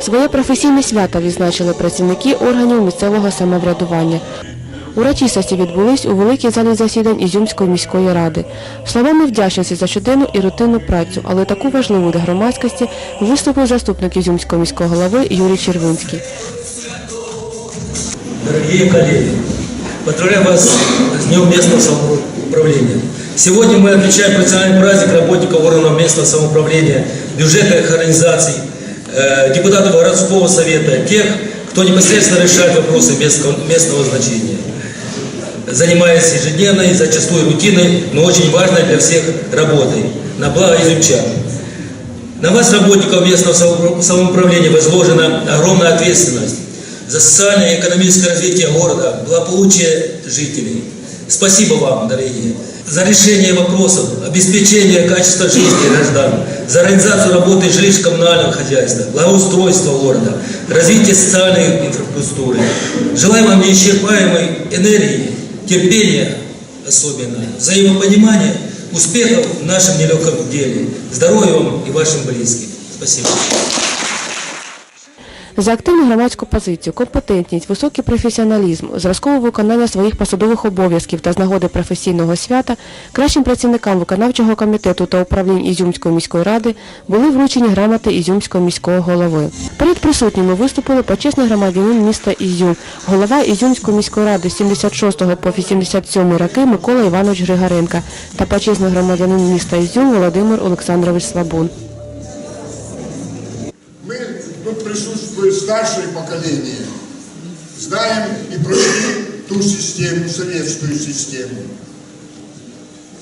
Своє професійне свято відзначили працівники органів місцевого самоврядування. Урочистості відбулись у великій залі засідань Ізюмської міської ради. Словами вдячності за щоденну і рутинну працю, але таку важливу для громадськості, виступив заступник Ізюмського міського голови Юрій Червинський. Дорогие коллеги, поздравляю вас с Днем местного самоуправления. Сегодня мы отмечаем профессиональный праздник работников органов местного самоуправления, бюджетных организаций, Э, депутатов городского совета, тех, кто непосредственно решает вопросы местного, значения занимаясь ежедневной, зачастую рутинной, но очень важной для всех работой на благо изучан. На вас, работников местного самоуправ- самоуправления, возложена огромная ответственность за социальное и экономическое развитие города, благополучие жителей. Спасибо вам, дорогие, за решение вопросов, обеспечение качества жизни граждан, за организацию работы жилищно-коммунального хозяйства, благоустройства города, развитие социальной инфраструктуры. Желаю вам неисчерпаемой энергии, терпения особенно, взаимопонимания, успехов в нашем нелегком деле. Здоровья вам и вашим близким. Спасибо. За активну громадську позицію, компетентність, високий професіоналізм, зразкове виконання своїх посадових обов'язків та з нагоди професійного свята кращим працівникам виконавчого комітету та управлінь Ізюмської міської ради були вручені грамоти Ізюмського міського голови. Перед присутніми виступили почесний громадянин міста Ізюм, голова Ізюмської міської ради з 76 по 87 роки Микола Іванович Григоренко та почесний громадянин міста Ізюм Володимир Олександрович Слабун. Тут присутствует старшее поколение. Знаем и прошли ту систему, советскую систему.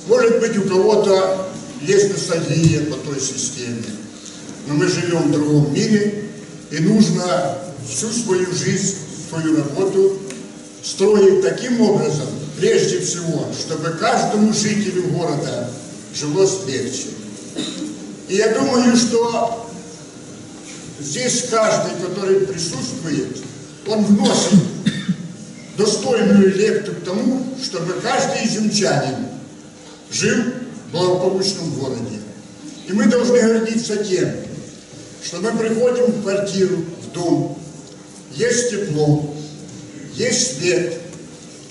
Может быть, у кого-то есть ностальгия по той системе. Но мы живем в другом мире, и нужно всю свою жизнь, свою работу строить таким образом, прежде всего, чтобы каждому жителю города жилось легче. И я думаю, что Здесь каждый, который присутствует, он вносит достойную лепту к тому, чтобы каждый изюмчанин жил в благополучном городе. И мы должны гордиться тем, что мы приходим в квартиру, в дом, есть тепло, есть свет,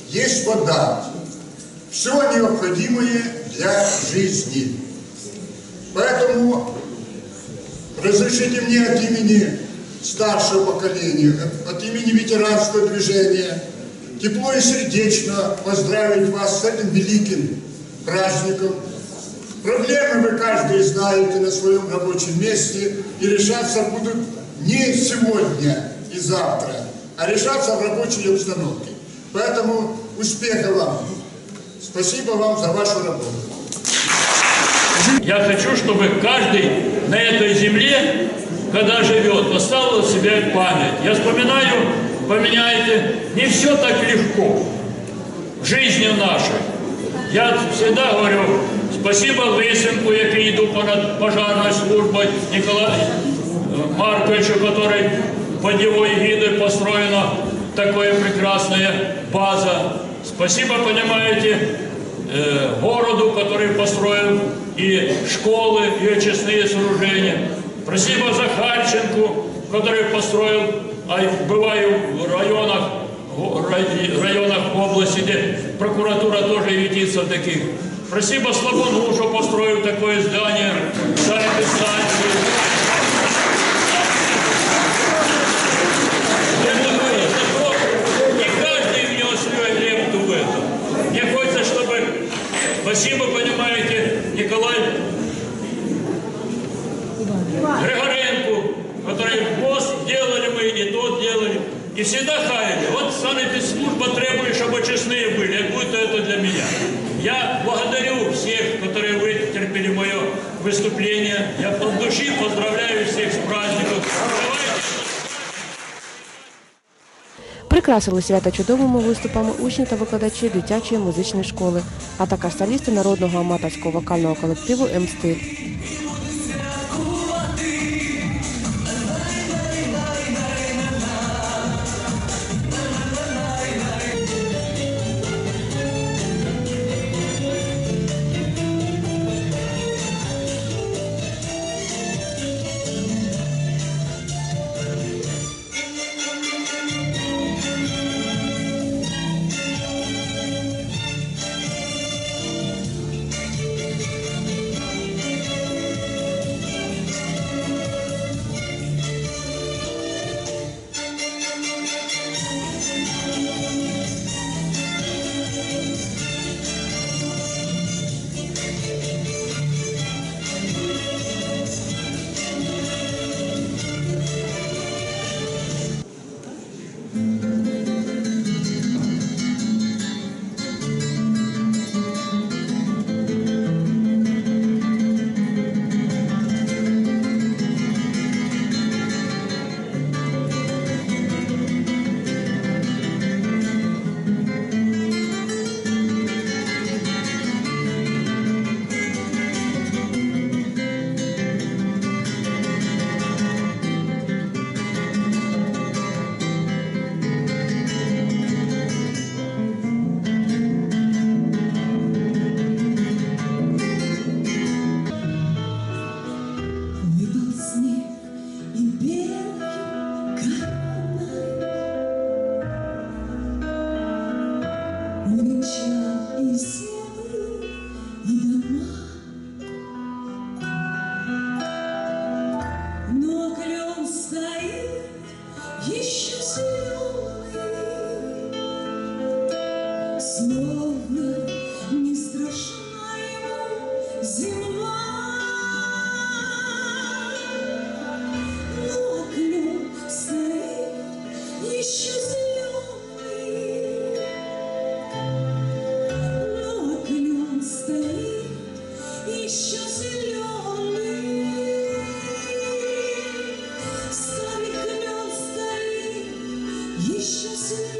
есть вода, все необходимое для жизни. Поэтому Разрешите мне от имени старшего поколения, от имени ветеранского движения, тепло и сердечно поздравить вас с этим великим праздником. Проблемы вы каждый знаете на своем рабочем месте и решаться будут не сегодня и завтра, а решаться в рабочей обстановке. Поэтому успеха вам. Спасибо вам за вашу работу. Я хочу, чтобы каждый на этой земле, когда живет, оставил себе память. Я вспоминаю, поменяйте, не все так легко в жизни нашей. Я всегда говорю, спасибо Лисенку, який йду понад пожарною службою, Николаю Марковичу, который под его эгидой построена такая прекрасная база. Спасибо, понимаете, э, городу, который построил и школы, и очистные сооружения. Спасибо Захарченку, который построил, а бываю в районах, го- рай- районах области, где прокуратура тоже ютится в таких. Спасибо Слабону, что построил такое здание, санэпидстанцию. И всегда хаяли. Вот санэпидслужба требует, чтобы честные были, как будто это для меня. Я благодарю всех, которые вытерпели мое выступление. Я от души поздравляю всех с праздником. Давайте Прикрасили свято чудовими виступами учні та викладачі дитячої музичної школи, а також солісти народного аматорського вокального колективу «М-стиль». еще зеленый, снова. Ixi, assim.